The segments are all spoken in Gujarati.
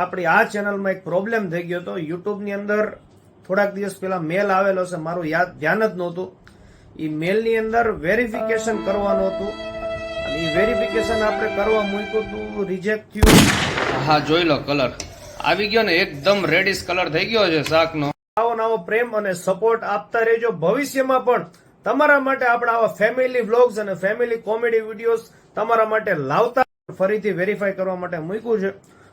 આપણી આ ચેનલમાં એક પ્રોબ્લેમ થઈ ગયો હતો. યુટ્યુબની અંદર થોડાક દિવસ પહેલા મેલ આવેલો છે. મારું યાદ ધ્યાન જ નહોતું. એ મેલની અંદર વેરિફિકેશન કરવાનું હતું. અને એ વેરિફિકેશન આપણે કરવા મૂક્યું હતું. રિજેક્ટ થયું. હા જોઈ લો કલર આવી ગયો ને એકદમ રેડિશ કલર થઈ ગયો છે શાકનો. આવો નવો પ્રેમ અને સપોર્ટ આપતા રહેજો. ભવિષ્યમાં પણ તમારા માટે આપણા આવા ફેમિલી વ્લોગ્સ અને ફેમિલી કોમેડી વિડીયોઝ તમારા માટે લાવતા ફરીથી વેરીફાઈ કરવા માટે મૂક્યું છે.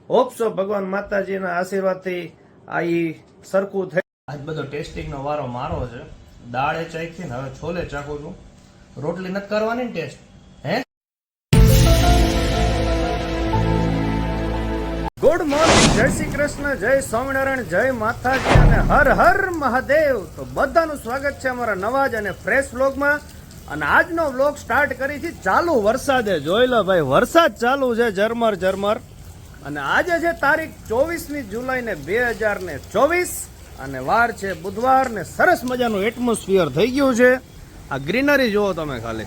હોપસો ભગવાન માતાજીના આશીર્વાદથી આ એ સરખું થઈ આજ બધો ટેસ્ટિંગનો વારો મારો છે. દાળે ચાખી ને હવે છોલે ચાખું છું. રોટલી નથી કરવાની ને ટેસ્ટ? હે? ગુડ મોર્નિંગ જય શ્રી કૃષ્ણ જય સ્વામિનારાયણ જય માતાજી અને હર હર મહાદેવ. તો બધાનું સ્વાગત છે અમારા નવા જ અને ફ્રેશ વ્લોગમાં. અને આજનો વ્લોગ સ્ટાર્ટ કરી છે ચાલુ વરસાદે. જોઈ લો ભાઈ વરસાદ ચાલુ છે ઝરમર ઝરમર. અને આજે છે તારીખ ચોવીસમી જુલાઈ ને બે હજાર ને ચોવીસ અને વાર છે બુધવાર ને સરસ મજાનું એટમોસ્ફિયર થઈ ગયું છે. આ ગ્રીનરી જુઓ તમે ખાલી.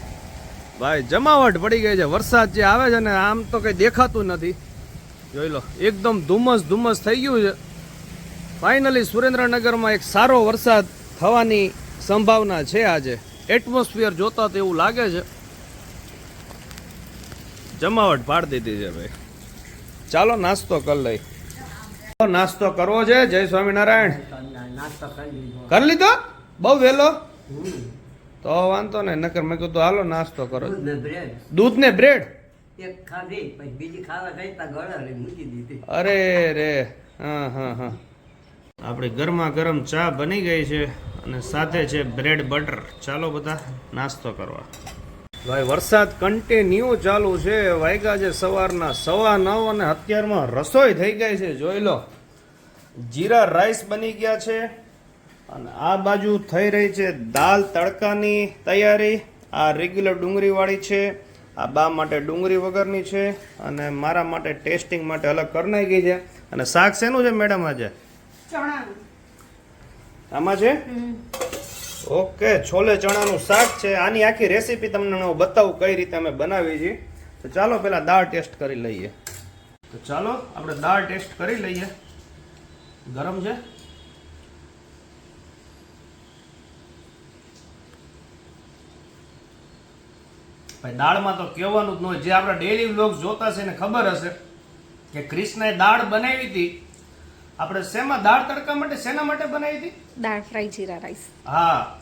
ભાઈ, જમાવટ પડી ગઈ છે. વરસાદ જે આવે છે ને આમ તો કઈ દેખાતું નથી. જોઈ લો, એકદમ ધુમ્મસ ધુમ્મસ થઈ ગયું છે. ફાઇનલી સુરેન્દ્રનગરમાં એક સારો વરસાદ થવાની સંભાવના છે આજે. એટમોસ્ફિયર જોતા તો એવું લાગે છે. જમાવટ પાડી દીધી છે ભાઈ. ચાલો નાસ્તો કરી લઈ. નાસ્તો કરવો છે. જય સ્વામિનારાયણ. કરી લીધો? બહુ વહેલો? તો વાંધો ને નકર મેં કીધું હાલો નાસ્તો કરો. દૂધ ને બ્રેડ અરે રે. હા હા હા. આપણી ગરમા ગરમ ચા બની ગઈ છે અને સાથે છે બ્રેડ બટર ચાલો બધા નાસ્તો કરવા. ભાઈ વરસાદ કન્ટિન્યુ ચાલુ છે. વાયગા છે સવારના સવા નવ અને અત્યારમાં રસોઈ થઈ ગઈ છે. જોઈ લો. જીરા રાઈસ બની ગયા છે અને આ બાજુ થઈ રહી છે દાલ તડકાની તૈયારી. આ રેગ્યુલર ડુંગળીવાળી છે. આ બા માટે ડુંગળી વગરની છે અને મારા માટે ટેસ્ટિંગ માટે અલગ કરી ગઈ છે. અને શાક શેનું છે મેડમ આજે? આમાં છે? ઓકે, છોલે ચણાનું શાક છે. આની આખી રેસીપી તમને હું બતાવું કઈ રીતે અમે બનાવી છે તો ચાલો પહેલાં દાળ ટેસ્ટ કરી લઈએ. તો ચાલો, આપણે દાળ ટેસ્ટ કરી લઈએ. ગરમ છે? ભાઈ, દાળમાં તો કહેવાનું જ ન હોય. જે આપણા ડેલી વ્લોગ જોતા છે એને ખબર હશે કે ક્રિષ્નાએ દાળ બનાવી હતી આપણે શેમાં? દાળ તડકા માટે શેના માટે બનાવી હતી? દાળ ફ્રાય જીરા રાઈસ. હા.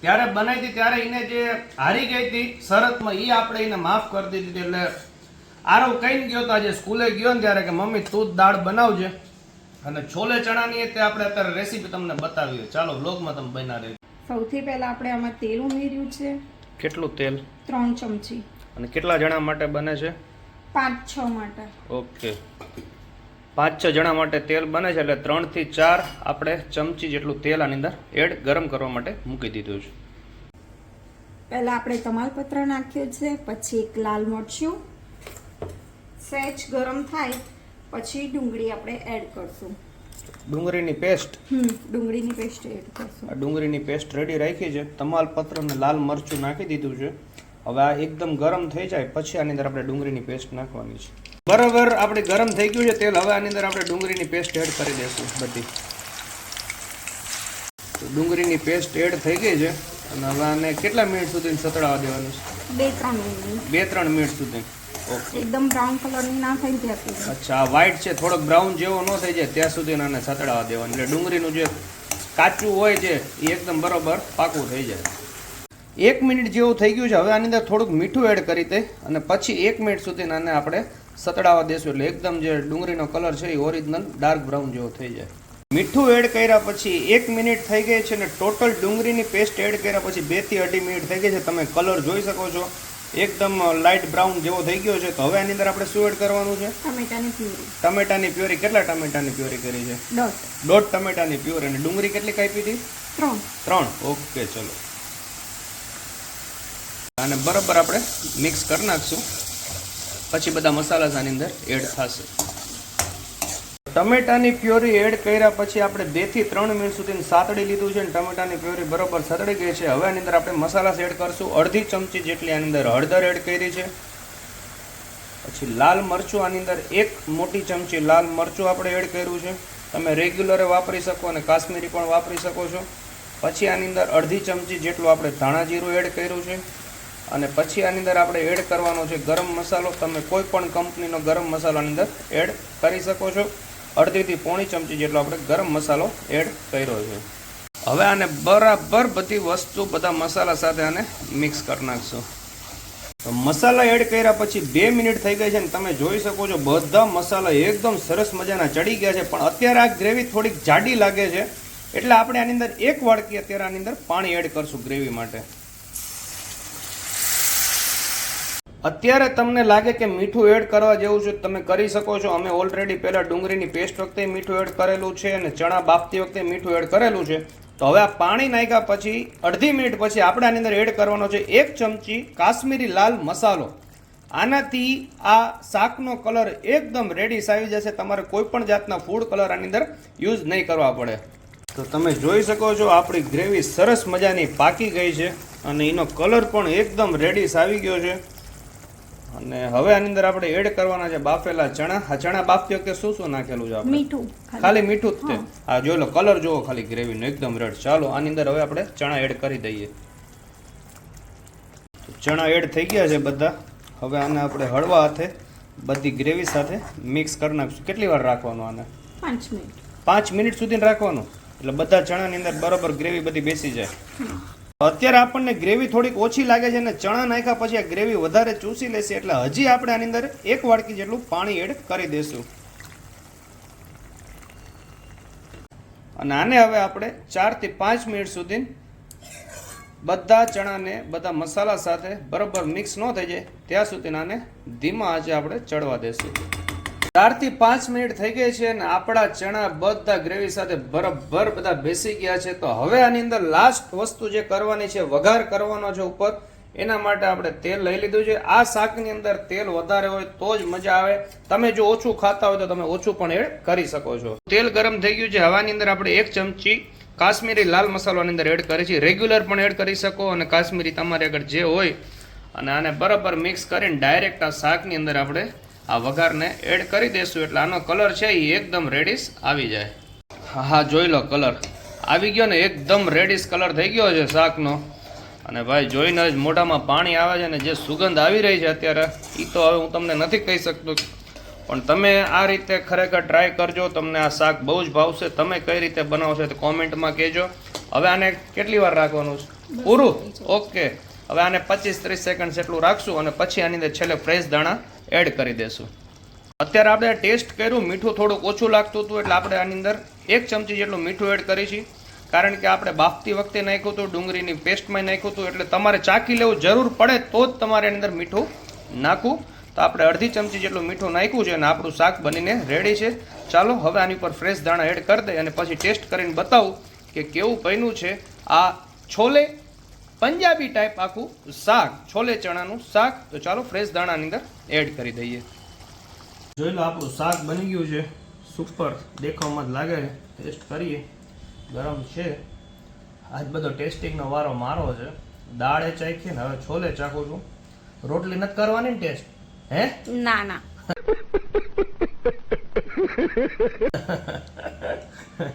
ત્યારે બનાવી હતી ત્યારે એને જે હારી ગઈ હતી શરતમાં એ આપણે એને માફ કરી દીધી હતી. એટલે આરવ કહીને ગયો તો આજે સ્કૂલે ગયો ને ત્યારે કે મમ્મી તું જ દાળ બનાવજે. અને છોલે ચણાની એ તે આપણે અત્યારે રેસીપી તમને બતાવીએ. ચાલો બ્લોગમાં તમે બના રહી સૌથી પહેલા આપણે આમાં તેલ ઉમેર્યું છે. કેટલું તેલ? ત્રણ ચમચી. અને કેટલા જણા માટે બને છે? પાંચ છ માટે. ઓકે. પાંચ છ જણા માટે તેલ બને છે એટલે ત્રણથી ચાર આપણે ચમચી જેટલું તેલ આની અંદર એડ ગરમ કરવા માટે મૂકી દીધું છે. પહેલાં આપણે તમાલપત્ર નાખ્યું છે પછી એક લાલ મરચું સહેજ ગરમ થાય પછી ડુંગળી આપણે એડ કરશું. ડુંગળીની પેસ્ટ. ડુંગળીની પેસ્ટ એડ કરશું. આ ડુંગળીની પેસ્ટ રેડી રાખી છે તમાલપત્ર અને લાલ મરચું નાખી દીધું છે. હવે આ એકદમ ગરમ થઈ જાય પછી આની અંદર આપણે ડુંગળીની પેસ્ટ નાખવાની છે. બરાબર આપણે ગરમ થઈ ગયું છે તેલ હવે આની અંદર આપણે ડુંગળીની પેસ્ટ એડ કરી દઈશું બધી. તો ડુંગળીની પેસ્ટ એડ થઈ ગઈ છે અને હવે આને કેટલા મિનિટ સુધી સતળાવા દેવાનું છે? બે ત્રણ મિનિટ. બે ત્રણ મિનિટ સુધી. ઓકે. એકદમ બ્રાઉન કલરની ના થઈ જાય અચ્છા આ વ્હાઈટ છે થોડોક બ્રાઉન જેવો ન થઈ જાય ત્યાં સુધી આને સતળાવા દેવાનું. એટલે ડુંગળીનું જે કાચું હોય છે એ એકદમ બરોબર પાકું થઈ જાય. એક મિનિટ જેવું થઈ ગયું છે હવે આની અંદર થોડુંક મીઠું એડ કરી દે અને પછી એક મિનિટ સુધી આને આપણે સતડાવા દેશું એટલે એકદમ જે ડુંગળીનો કલર છે એ ઓરિજિનલ ડાર્ક બ્રાઉન જેવો થઈ જાય. મીઠું એડ કર્યા પછી એક મિનિટ થઈ ગઈ છે અને ટોટલ ડુંગળીની પેસ્ટ એડ કર્યા પછી બેથી અઢી મિનિટ થઈ ગઈ છે. તમે કલર જોઈ શકો છો. એકદમ લાઇટ બ્રાઉન જેવો થઈ ગયો છે. તો હવે આની અંદર આપણે શું એડ કરવાનું છે? ટમેટાની પ્યુરી. ટમેટાની પ્યોરી. કેટલા ટમેટાની પ્યોરી કરી છે? દસ દોઢ ટમેટાની પ્યોરી. અને ડુંગળી કેટલી કાપી હતી? ત્રણ. ત્રણ. ઓકે ચલો. અને બરાબર આપણે મિક્સ કરી નાખશું. પછી બધા મસાલા આની અંદર એડ થશે. ટમેટાની પ્યોરી એડ કર્યા પછી આપણે બેથી ત્રણ મિનિટ સુધી સાતડી લીધું છે અને ટમેટાની પ્યોરી બરોબર સતડી ગઈ છે. હવે આની અંદર આપણે મસાલા એડ કરશું. અડધી ચમચી જેટલી આની અંદર હળદર એડ કરી છે. પછી લાલ મરચું આની અંદર એક મોટી ચમચી લાલ મરચું આપણે એડ કર્યું છે. તમે રેગ્યુલરે વાપરી શકો અને કાશ્મીરી પણ વાપરી શકો છો. પછી આની અંદર અડધી ચમચી જેટલું આપણે ધાણા જીરું એડ કર્યું છે. અને પછી આની અંદર આપણે એડ કરવાનો છે ગરમ મસાલો. તમે કોઈ પણ કંપનીનો ગરમ મસાલો આની અંદર એડ કરી શકો છો. અડધીથી પોણી ચમચી જેટલો આપણે ગરમ મસાલો એડ કર્યો છે. હવે આને બરાબર બધી વસ્તુ બધા મસાલા સાથે આને મિક્સ કરી નાખશું. તો મસાલા એડ કર્યા પછી બે મિનિટ થઈ ગઈ છે ને તમે જોઈ શકો છો બધા મસાલા એકદમ સરસ મજાના ચડી ગયા છે. પણ અત્યારે આ ગ્રેવી થોડીક જાડી લાગે છે. એટલે આપણે આની અંદર એક વાડકી અત્યારે આની અંદર પાણી એડ કરશું ગ્રેવી માટે. અત્યારે તમને લાગે કે મીઠું એડ કરવા જેવું છે, તમે કરી શકો છો. અમે ઓલરેડી પહેલાં ડુંગળીની પેસ્ટ વખતે મીઠું એડ કરેલું છે અને ચણા બાફતી વખતે મીઠું એડ કરેલું છે. તો હવે આ પાણી નાખ્યા પછી, અડધી મિનિટ પછી આપણે આની અંદર એડ કરવાનો છે એક ચમચી કાશ્મીરી લાલ મસાલો. આનાથી આ શાકનો કલર એકદમ રેડીસ આવી જશે. તમારે કોઈ પણ જાતના ફૂડ કલર આની અંદર યુઝ નહીં કરવા પડે. તો તમે જોઈ શકો છો, આપણી ગ્રેવી સરસ મજાની પાકી ગઈ છે અને એનો કલર પણ એકદમ રેડીસ આવી ગયો છે. અને હવે આની અંદર આપણે એડ કરવાના છે બાફેલા ચણા. આ ચણા બાફ્યો કે શું શું નાખેલું છે આપણે? મીઠું ખાલી. મીઠું જ તે. આ જોઈ લો કલર જોવો ખાલી ગ્રેવીનો એકદમ રેડ ચાલો આની અંદર હવે આપણે ચણા એડ કરી દઈએ. ચણા એડ થઈ ગયા છે બધા. હવે આને આપણે હળવા હાથે બધી ગ્રેવી સાથે મિક્સ કરી નાખશું. કેટલી વાર રાખવાનું આને? પાંચ મિનિટ. પાંચ મિનિટ સુધી રાખવાનું. એટલે બધા ચણાની અંદર બરોબર ગ્રેવી બધી બેસી જાય. અત્યારે આપણને ગ્રેવી થોડીક ઓછી લાગે છે અને ચણા નાખ્યા પછી આ ગ્રેવી વધારે ચૂસી લેશે એટલે હજી આપણે આની અંદર એક વાડકી જેટલું પાણી એડ કરી દઈશું અને આને હવે આપણે ચારથી પાંચ મિનિટ સુધી બધા ચણાને, બધા મસાલા સાથે બરોબર મિક્સ ન થઈ જાય, ત્યાં સુધી આને ધીમા આજે આપણે ચડવા દેશું. ચારથી પાંચ મિનિટ થઈ ગઈ છે અને આપણા ચણા બધા ગ્રેવી સાથે બરાબર બધા બેસી ગયા છે. તો હવે આની અંદર લાસ્ટ વસ્તુ જે કરવાની છે, વઘાર કરવાનો છે ઉપર, એના માટે આપણે તેલ લઈ લીધું છે. આ શાકની અંદર તેલ વધારે હોય તો જ મજા આવે. તમે જો ઓછું ખાતા હોય તો તમે ઓછું પણ એડ કરી શકો છો. તેલ ગરમ થઈ ગયું છે. હવાની અંદર આપણે એક ચમચી કાશ્મીરી લાલ મસાલાની અંદર એડ કરી છે. રેગ્યુલર પણ એડ કરી શકો અને કાશ્મીરી તમારી આગળ જે હોય અને આને બરાબર મિક્સ કરીને ડાયરેક્ટ આ શાકની અંદર આપણે આ વઘારને એડ કરી દઈશું એટલે આનો કલર છે એ એકદમ રેડિશ આવી જાય. હા હા, જોઈ લો કલર આવી ગયો ને એકદમ રેડિશ કલર થઈ ગયો છે શાકનો. અને ભાઈ જોઈને જ મોઢામાં પાણી આવે છે ને જે સુગંધ આવી રહી છે અત્યારે એ તો હવે હું તમને નથી કહી શકતો. પણ તમે આ રીતે ખરેખર ટ્રાય કરજો, તમને આ શાક બહુ જ ભાવશે. તમે કઈ રીતે બનાવશો તે કોમેન્ટમાં કહેજો. હવે આને કેટલી વાર રાખવાનું છે? પૂરું? ઓકે. હવે આને પચીસ ત્રીસ સેકન્ડ જેટલું રાખશું અને પછી આની અંદર છેલ્લે ફ્રેશ દાણા એડ કરી દેશું. અત્યારે આપણે ટેસ્ટ કર્યું, મીઠું થોડુંક ઓછું લાગતું હતું એટલે આપણે આની અંદર એક ચમચી જેટલું મીઠું એડ કરી છીએ કારણ કે આપણે બાફતી વખતે નાખ્યું હતું, ડુંગળીની પેસ્ટમાં નાખ્યું હતું, એટલે તમારે ચાકી લેવું જરૂર પડે તો જ તમારે એની અંદર મીઠું નાખવું. તો આપણે અડધી ચમચી જેટલું મીઠું નાખ્યું છે અને આપણું શાક બનીને રેડી છે. ચાલો, હવે આની ઉપર ફ્રેશ દાણા એડ કરી દઈએ અને પછી ટેસ્ટ કરીને બતાવું કે કેવું બન્યું છે આ છોલે પંજાબી ટાઈપ આખું શાક છોલે ચણાનું શાક. તો ચાલો ફ્રેશ દાણાની અંદર એડ કરી દઈએ. જોઈ લો આપણું શાક બની ગયું છે. સુપર દેખાવમાં જ લાગે છે. ટેસ્ટ કરીએ. ગરમ છે. આજ બધો ટેસ્ટિંગનો વારો મારો છે. દાળે ચાખી ને હવે છોલે ચાખું છું. રોટલી નથી કરવાની ને ટેસ્ટ હે? ના ના.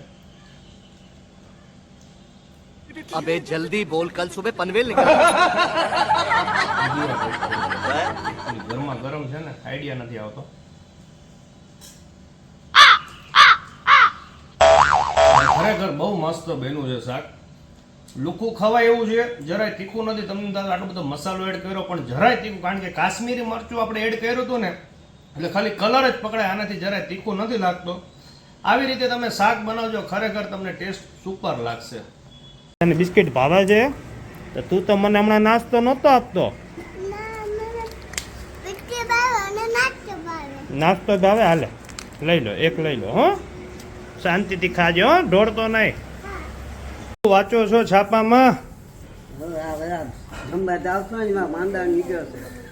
अबे जल्दी बोल कल सुबह पनवेल निकल ગરમા ગરમ છે ને આઈડિયા નથી આવતો ખરેખર બહુ મસ્ત બન્યું છે શાક લુખું ખવાય એવું છે જરાય તીખું નથી તમને તો આટલો બધો મસાલો એડ કર્યો પણ જરાય તીખું કારણ કે કાશ્મીરી મરચું આપણે એડ કર્યું હતું ને એટલે ખાલી કલર જ પકડાય આનાથી જરાય તીખું નથી લાગતો આવી રીતે તમે શાક બનાવજો ખરેખર તમને ટેસ્ટ સુપર લાગશે અને બિસ્કિટ ભાવે છે? તો તું તો મને હમણાં નાસ્તો નહોતો આપતો. નાસ્તો ભાવે હાલે. લઈ લો એક લઈ લો હો. શાંતિથી ખાજો હો. ઢોળતો નહીં. વાંચો છો છાપામાં?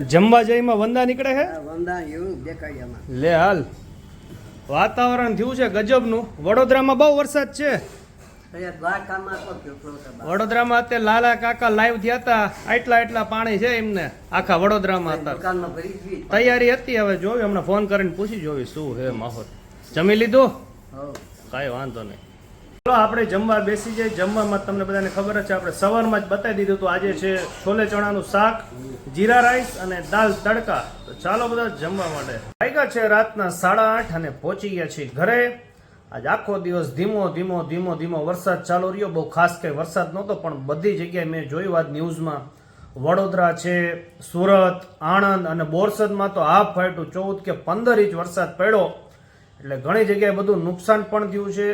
જમવા જઈમાં વંદા નીકળે છે? લે હાલ. વાતાવરણ થયું છે ગજબનું. વડોદરામાં બહુ વરસાદ છે. વડોદરામાં અત્યારે લાલા કાકા લાઈવ થયા હતા. આટલા આટલા પાણી છે એમને. આખા વડોદરામાં હતા. તૈયારી હતી હવે જોયું હમણાં ફોન કરીને પૂછી જોવી શું હે માહોલ. જમી લીધું. કાંઈ વાંધો નહીં. ચલો આપણે જમવા બેસી જઈએ. જમવામાં તમને બધાને ખબર જ છે આપણે સવારમાં જ બતાવી દીધું હતું આજે છે છોલે ચણાનું શાક જીરા રાઈસ અને દાલ તડકા. તો ચાલો બધા જમવા માટે. વાગ્યા છે રાતના સાડા આઠ અને પહોંચી ગયા છીએ ઘરે. આજ આખો દિવસ ધીમો ધીમો ધીમો ધીમો વરસાદ ચાલુ રહ્યો. બહુ ખાસ કંઈ વરસાદ નહોતો, પણ બધી જગ્યાએ મેં જોયું આજ ન્યૂઝમાં. વડોદરા છે, સુરત, આણંદ અને બોરસદમાં તો હાફ ફાટું ચૌદ કે પંદર ઇંચ વરસાદ પડ્યો. એટલે ઘણી જગ્યાએ બધું નુકસાન પણ થયું છે.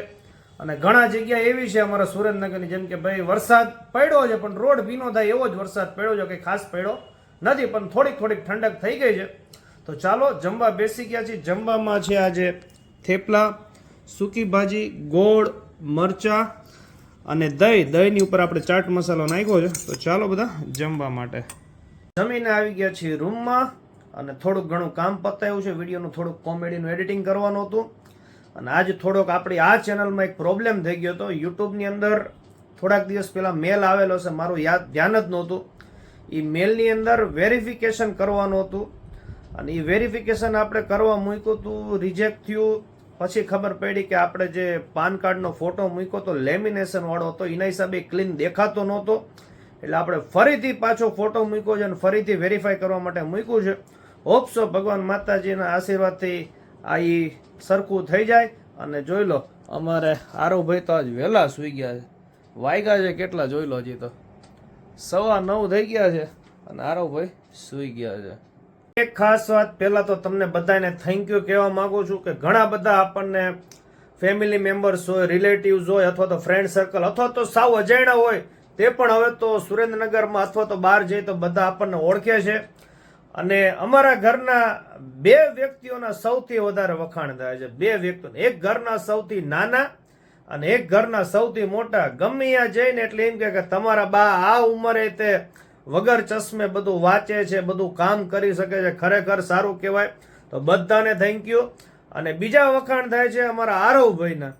અને ઘણા જગ્યા એવી છે અમારા સુરેન્દ્રનગરની જેમ કે ભાઈ, વરસાદ પડ્યો છે, પણ રોડ ભીનો થાય એવો જ વરસાદ પડ્યો છે, કંઈ ખાસ પડ્યો નથી, પણ થોડીક થોડીક ઠંડક થઈ ગઈ છે. તો ચાલો જમવા બેસી ગયા છીએ. જમવામાં છે આજે થેપલા સૂકી ભાજી, ગોળ, મરચાં અને દહીં. દહીંની ઉપર આપણે ચાટ મસાલો નાખ્યો છે. તો ચાલો બધા જમવા માટે. જમીને આવી ગયા છીએ રૂમમાં અને થોડુંક ઘણું કામ પતાવ્યું છે. વિડીયોનું થોડુંક કોમેડીનું એડિટિંગ કરવાનું હતું. અને આજે થોડોક આપણી આ ચેનલમાં એક પ્રોબ્લેમ થઈ ગયો હતો. યુટ્યુબની અંદર થોડાક દિવસ પહેલાં મેલ આવેલો છે. મારું યાદ ધ્યાન જ નહોતું. એ મેલની અંદર વેરિફિકેશન કરવાનું હતું. અને એ વેરિફિકેશન આપણે કરવા મૂક્યું હતું રિજેક્ટ થયું. પછી ખબર પડી કે આપણે જે પાન કાર્ડનો ફોટો મૂક્યો તો લેમિનેશન વાળો હતો. એના હિસાબે ક્લીન દેખાતો નહોતો. એટલે આપણે ફરીથી પાછો ફોટો મૂક્યો છે અને ફરીથી વેરીફાઈ કરવા માટે મૂક્યું છે. હોપસો ભગવાન માતાજીના આશીર્વાદથી આ એ સરખું થઈ જાય. અને જોઈ લો, અમારે આરોભાઈ તો આજ વહેલા સૂઈ ગયા છે. વાગ્યા છે કેટલા જોઈ લો હજી તો. સવા નવ થઈ ગયા છે અને આરોભાઈ સૂઈ ગયા છે. એક ખાસ વાત, પહેલા તો તમને બધાને થેન્ક યુ કહેવા માંગુ છું કે ઘણા બધા આપણને ફેમિલી મેમ્બર્સ હોય રિલેટિવ્સ હોય અથવા તો ફ્રેન્ડ સર્કલ અથવા તો સાવ અજાણ્યા હોય, તે પણ હવે તો સુરેન્દ્રનગરમાં અથવા તો બહાર જઈએ તો બધા આપણને ઓળખે છે. અને અમારા ઘરના બે વ્યક્તિઓના સૌથી વધારે વખાણ થાય છે. બે વ્યક્તિઓ, એક ઘરના સૌથી નાના અને એક ઘરના સૌથી મોટા. ગમે ત્યાં જઈને એટલે એમ કે તમારા બા આ ઉંમરે તે વગર ચશ્મે બધું વાંચે છે, બધું કામ કરી શકે છે, ખરેખર સારું કહેવાય. તો બધાને થેન્ક યુ અને બીજા વખાણ થાય છે અમારા આરવભાઈના.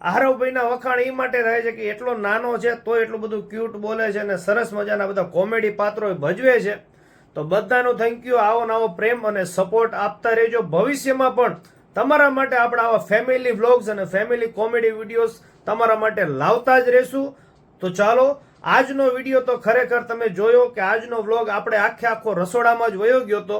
આરવભાઈના વખાણ એ માટે થાય છે કે એટલો નાનો છે, તો એટલું બધું ક્યુટ બોલે છે અને સરસ મજાના બધા કોમેડી પાત્રો ભજવે છે. તો બધાનું થેન્ક યુ આવો નવો પ્રેમ અને સપોર્ટ આપતા રહેજો. ભવિષ્યમાં પણ તમારા માટે આપણે આવા ફેમિલી વ્લોગ્સ અને ફેમિલી કોમેડી વિડીયોઝ તમારા માટે લાવતા જ રહેશું. તો ચાલો આજનો વીડિયો તો ખરેખર તમે જોયો કે આજનો વ્લોગ આપણે આખે આખો રસોડામાં જ વયો ગયો તો.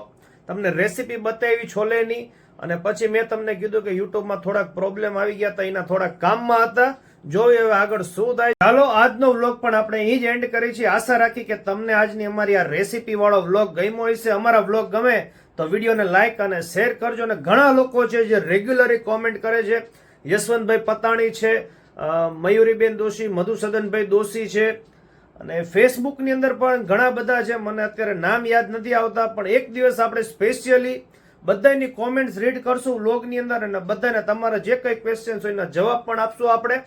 તમને રેસીપી બતાવી છોલેની અને પછી મેં તમને કીધું કે યુટ્યુબમાં થોડાક પ્રોબ્લેમ આવી ગયા હતા એના થોડાક કામમાં હતા. જોઈએ હવે આગળ શું થાય. ચાલો, આજનો વ્લોગ પણ આપણે અહીં જ એન્ડ કરી છીએ. આશા રાખી કે તમને આજની અમારી આ રેસીપી વાળો વ્લોગ ગમ્યો હશે. અમારા વ્લોગ ગમે તો વિડીયોને લાઇક અને શેર કરજો. અને ઘણા લોકો છે જે રેગ્યુલરી કોમેન્ટ કરે છે. યશવંતભાઈ પતાણી છે મયુરીબેન દોશી, મધુસદનભાઈ દોશી છે અને ફેસબુકની અંદર પણ ઘણા બધા છે મને અત્યારે નામ યાદ નથી આવતા, પણ એક દિવસ આપણે સ્પેશિયલી બધાની કોમેન્ટ્સ રીડ કરશું વ્લોગની અંદર અને બધાને તમારા જે કંઈ ક્વેશ્ચન્સ હોય એના જવાબ પણ આપશું આપણે.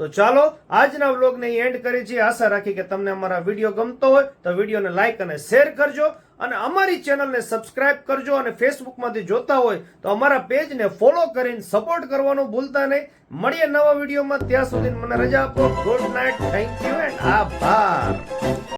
તો ચાલો, આજના વ્લોગને એન્ડ કરી છીએ. આશા રાખી કે તમને અમારા વીડિયો ગમતો હોય તો વિડીયોને લાઇક અને શેર કરજો. અને અમારી ચેનલને સબસ્ક્રાઇબ કરજો અને ફેસબુકમાંથી જોતા હોય તો અમારા પેજને ફોલો કરીને સપોર્ટ કરવાનું ભૂલતા નહીં. મળીએ નવા વિડીયોમાં. ત્યાં સુધી મને રજા આપો. Good night thank you and આભાર.